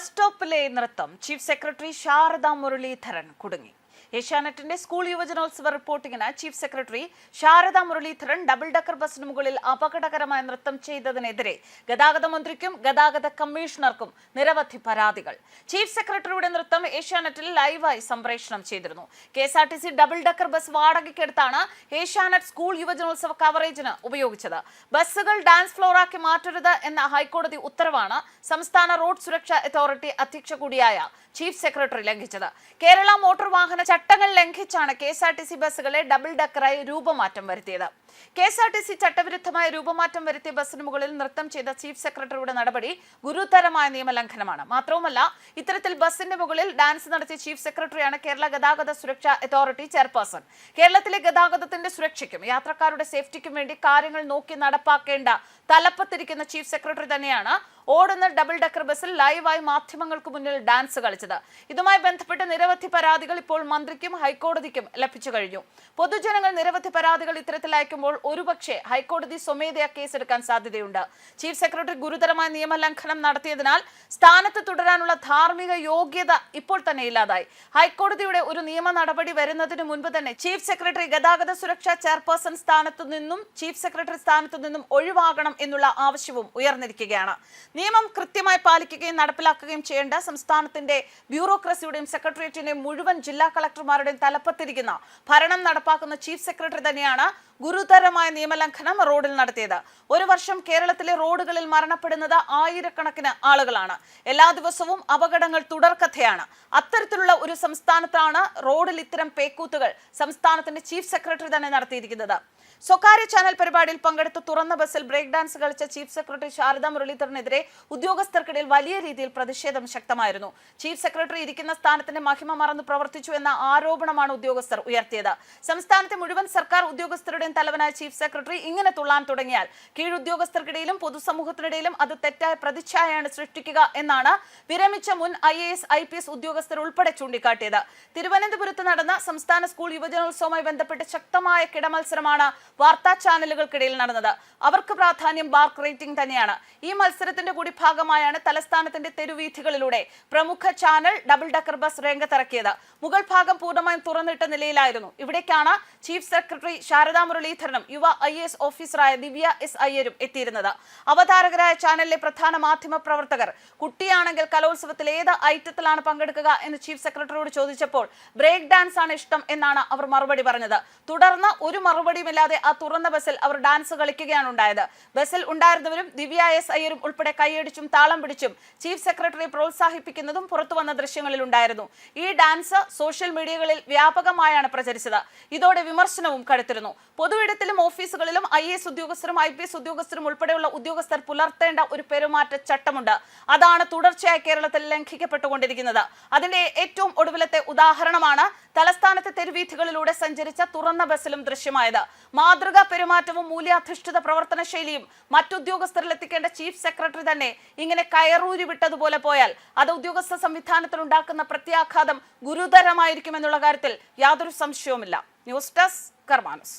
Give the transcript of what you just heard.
Bus സ്റ്റോപ്പിലെ നൃത്തം chief secretary Sharada Muraleedharan കുടുങ്ങി. ഏഷ്യാനെറ്റിന്റെ സ്കൂൾ യുവജനോത്സവ റിപ്പോർട്ടിങ്ങിന് chief secretary Sharada Muraleedharan double decker ബസിന് മുകളിൽ അപകടകരമായ നൃത്തം ചെയ്തതിനെതിരെ ഗതാഗത മന്ത്രിക്കും ഗതാഗത കമ്മീഷണർക്കും നിരവധി പരാതികൾ. ചീഫ് സെക്രട്ടറിയുടെ നൃത്തം ഏഷ്യാനെറ്റിൽ ലൈവായി സംപ്രേഷണം ചെയ്തിരുന്നു. K S R T C double decker bus വാടകയ്ക്കെടുത്താണ് Asianet school യുവജനോത്സവ കവറേജിന് ഉപയോഗിച്ചത്. ബസ്സുകൾ ഡാൻസ് ഫ്ലോറാക്കി മാറ്റരുത് എന്ന ഹൈക്കോടതി ഉത്തരവാണ് സംസ്ഥാന റോഡ് സുരക്ഷാ അതോറിറ്റി അധ്യക്ഷ കൂടിയായ ചീഫ് സെക്രട്ടറി ലംഘിച്ചത്. കേരള മോട്ടോർ വാഹന ചട്ടങ്ങൾ ലംഘിച്ചാണ് K S R T C ബസ്സുകളെ double ഡക്കറായി രൂപമാറ്റം വരുത്തിയത്. K S R T C ചട്ടവിരുദ്ധമായ രൂപമാറ്റം വരുത്തിയ ബസ്സിന് മുകളിൽ നൃത്തം ചെയ്ത ചീഫ് സെക്രട്ടറിയുടെ നടപടി ഗുരുതരമായ നിയമലംഘനമാണ്. മാത്രവുമല്ല ഇത്തരത്തിൽ ബസ്സിന്റെ മുകളിൽ ഡാൻസ് നടത്തിയ ചീഫ് സെക്രട്ടറിയാണ് കേരള ഗതാഗത സുരക്ഷാ അതോറിറ്റി ചെയർപേഴ്സൺ. കേരളത്തിലെ ഗതാഗതത്തിന്റെ സുരക്ഷയ്ക്കും യാത്രക്കാരുടെ സേഫ്റ്റിക്കും വേണ്ടി കാര്യങ്ങൾ നോക്കി നടപ്പാക്കേണ്ട തലപ്പത്തിരിക്കുന്ന ചീഫ് സെക്രട്ടറി തന്നെയാണ് ഓടുന്ന ഡബിൾ ഡക്കർ ബസ്സിൽ ലൈവായി മാധ്യമങ്ങൾക്ക് മുന്നിൽ ഡാൻസ് കളിച്ചത്. ഇതുമായി ബന്ധപ്പെട്ട് നിരവധി പരാതികൾ ഇപ്പോൾ മന്ത്രിക്കും ഹൈക്കോടതിക്കും ലഭിച്ചു കഴിഞ്ഞു. പൊതുജനങ്ങൾ നിരവധി പരാതികൾ ഇത്തരത്തിൽ അയക്കുമ്പോൾ ഒരുപക്ഷെ ഹൈക്കോടതി സ്വമേധയാ കേസെടുക്കാൻ സാധ്യതയുണ്ട്. ചീഫ് സെക്രട്ടറി ഗുരുതരമായ നിയമലംഘനം നടത്തിയതിനാൽ സ്ഥാനത്ത് തുടരാനുള്ള ധാർമ്മിക യോഗ്യത ഇപ്പോൾ തന്നെ ഇല്ലാതായി. ഹൈക്കോടതിയുടെ ഒരു നിയമ നടപടി വരുന്നതിന് മുൻപ് തന്നെ ചീഫ് സെക്രട്ടറി ഗതാഗത സുരക്ഷാ ചെയർപേഴ്സൺ സ്ഥാനത്തു നിന്നും ചീഫ് സെക്രട്ടറി സ്ഥാനത്തു നിന്നും ഒഴിവാകണം എന്നുള്ള ആവശ്യവും ഉയർന്നിരിക്കുകയാണ്. നിയമം കൃത്യമായി പാലിക്കുകയും നടപ്പിലാക്കുകയും ചെയ്യേണ്ട സംസ്ഥാനത്തിന്റെ ബ്യൂറോക്രസിയുടെയും സെക്രട്ടേറിയറ്റിന്റെയും മുഴുവൻ ജില്ലാ കളക്ടർമാരുടെയും തലപ്പത്തിരിക്കുന്ന ഭരണം നടപ്പാക്കുന്ന ചീഫ് സെക്രട്ടറി തന്നെയാണ് ഗുരുതരമായ നിയമലംഘനം റോഡിൽ നടത്തിയത്. ഒരു വർഷം കേരളത്തിലെ റോഡുകളിൽ മരണപ്പെടുന്നത് ആയിരക്കണക്കിന് ആളുകളാണ്. എല്ലാ ദിവസവും അപകടങ്ങൾ തുടർക്കഥയാണ് അത്തരത്തിലുള്ള ഒരു സംസ്ഥാനത്താണ് റോഡിൽ ഇത്തരം പേക്കൂത്തുകൾ സംസ്ഥാനത്തിന്റെ ചീഫ് സെക്രട്ടറി തന്നെ നടത്തിയിരിക്കുന്നത്. സ്വകാര്യ ചാനൽ പരിപാടിയിൽ പങ്കെടുത്ത് തുറന്ന ബസ്സിൽ ബ്രേക്ക് ഡാൻസ് കളിച്ച ചീഫ് സെക്രട്ടറി ശാരദ മുരളീധരനെതിരെ ഉദ്യോഗസ്ഥർക്കിടയിൽ വലിയ രീതിയിൽ പ്രതിഷേധം ശക്തമായിരുന്നു. ചീഫ് സെക്രട്ടറി ഇരിക്കുന്ന സ്ഥാനത്തിന്റെ മഹിമ മറന്നു പ്രവർത്തിച്ചു എന്ന ആരോപണമാണ് ഉദ്യോഗസ്ഥർ ഉയർത്തിയത്. സംസ്ഥാനത്തെ മുഴുവൻ സർക്കാർ ഉദ്യോഗസ്ഥരുടെയും തലവനായ ചീഫ് സെക്രട്ടറി ഇങ്ങനെ തുള്ളാൻ തുടങ്ങിയാൽ കീഴുദ്യോഗസ്ഥർക്കിടയിലും പൊതുസമൂഹത്തിനിടയിലും അത് തെറ്റായ പ്രതിച്ഛായയാണ് സൃഷ്ടിക്കുക എന്നാണ് വിരമിച്ച മുൻ I A S I P S ഉദ്യോഗസ്ഥർ ഉൾപ്പെടെ ചൂണ്ടിക്കാട്ടിയത്. തിരുവനന്തപുരത്ത് നടന്ന സംസ്ഥാന സ്കൂൾ യുവജനോത്സവവുമായി ബന്ധപ്പെട്ട് ശക്തമായ കിടമത്സരമാണ് വാർത്താ ചാനലുകൾക്കിടയിൽ നടന്നത്. അവർക്ക് പ്രാധാന്യം ബാർക്ക് റേറ്റിംഗ് തന്നെയാണ്. ഈ മത്സരത്തിന്റെ കൂടി ഭാഗമായാണ് തലസ്ഥാനത്തിന്റെ തെരുവീഥികളിലൂടെ പ്രമുഖ ചാനൽ ഡബിൾ ഡക്കർ ബസ് രംഗത്തിറക്കിയത്. മുകൾ ഭാഗം പൂർണമായും തുറന്നിട്ട നിലയിലായിരുന്നു. ഇവിടേക്കാണ് ചീഫ് സെക്രട്ടറി ശാരദാ മുരളീധരനും യുവ ഐ എസ് ഓഫീസറായ ദിവ്യ എസ് അയ്യരും എത്തിയിരുന്നത്. അവതാരകരായ ചാനലിലെ പ്രധാന മാധ്യമ പ്രവർത്തകർ കുട്ടിയാണെങ്കിൽ കലോത്സവത്തിൽ ഏത് ഐറ്റത്തിലാണ് പങ്കെടുക്കുക എന്ന് ചീഫ് സെക്രട്ടറിയോട് ചോദിച്ചപ്പോൾ ബ്രേക്ക് ഡാൻസ് ആണ് ഇഷ്ടം എന്നാണ് അവർ മറുപടി പറഞ്ഞത്. തുടർന്ന് ഒരു മറുപടിയുമില്ലാതെ ആ തുറന്ന ബസ്സിൽ അവർ ഡാൻസ് കളിക്കുകയാണ് ഉണ്ടായത്. ബസ്സിൽ ഉണ്ടായിരുന്നവരും ദിവ്യ എസ് അയ്യരും ഉൾപ്പെടെ കൈയടിച്ചും താളം പിടിച്ചും ചീഫ് സെക്രട്ടറി പ്രോത്സാഹിപ്പിക്കുന്നതും പുറത്തു വന്ന ദൃശ്യങ്ങളിൽ ഉണ്ടായിരുന്നു. ഈ ഡാൻസ് സോഷ്യൽ മീഡിയകളിൽ വ്യാപകമായാണ് പ്രചരിച്ചത്. ഇതോടെ വിമർശനവും കടുത്തിരുന്നു. പൊതുവിടത്തിലും ഓഫീസുകളിലും ഐ എസ് ഉദ്യോഗസ്ഥരും ഐ പി എസ് ഉദ്യോഗസ്ഥരും ഉൾപ്പെടെയുള്ള ഉദ്യോഗസ്ഥർ പുലർത്തേണ്ട ഒരു പെരുമാറ്റ ചട്ടമുണ്ട്. അതാണ് തുടർച്ചയായി കേരളത്തിൽ ലംഘിക്കപ്പെട്ടുകൊണ്ടിരിക്കുന്നത്. അതിന്റെ ഏറ്റവും ഒടുവിലത്തെ ഉദാഹരണമാണ് തലസ്ഥാനത്തെ തെരുവീഥികളിലൂടെ സഞ്ചരിച്ച തുറന്ന ബസ്സിലും ദൃശ്യമായത്. മാതൃകാ പെരുമാറ്റവും മൂല്യാധിഷ്ഠിത പ്രവർത്തന ശൈലിയും മറ്റുദ്യോഗസ്ഥരിൽ എത്തിക്കേണ്ട ചീഫ് സെക്രട്ടറി തന്നെ ഇങ്ങനെ കയറൂരി വിട്ടതുപോലെ പോയാൽ അത് ഉദ്യോഗസ്ഥ സംവിധാനത്തിൽ ഉണ്ടാക്കുന്ന പ്രത്യാഘാതം ഗുരുതരമായിരിക്കുമെന്നുള്ള കാര്യത്തിൽ യാതൊരു സംശയവുമില്ല. News desk കർമാനസ്.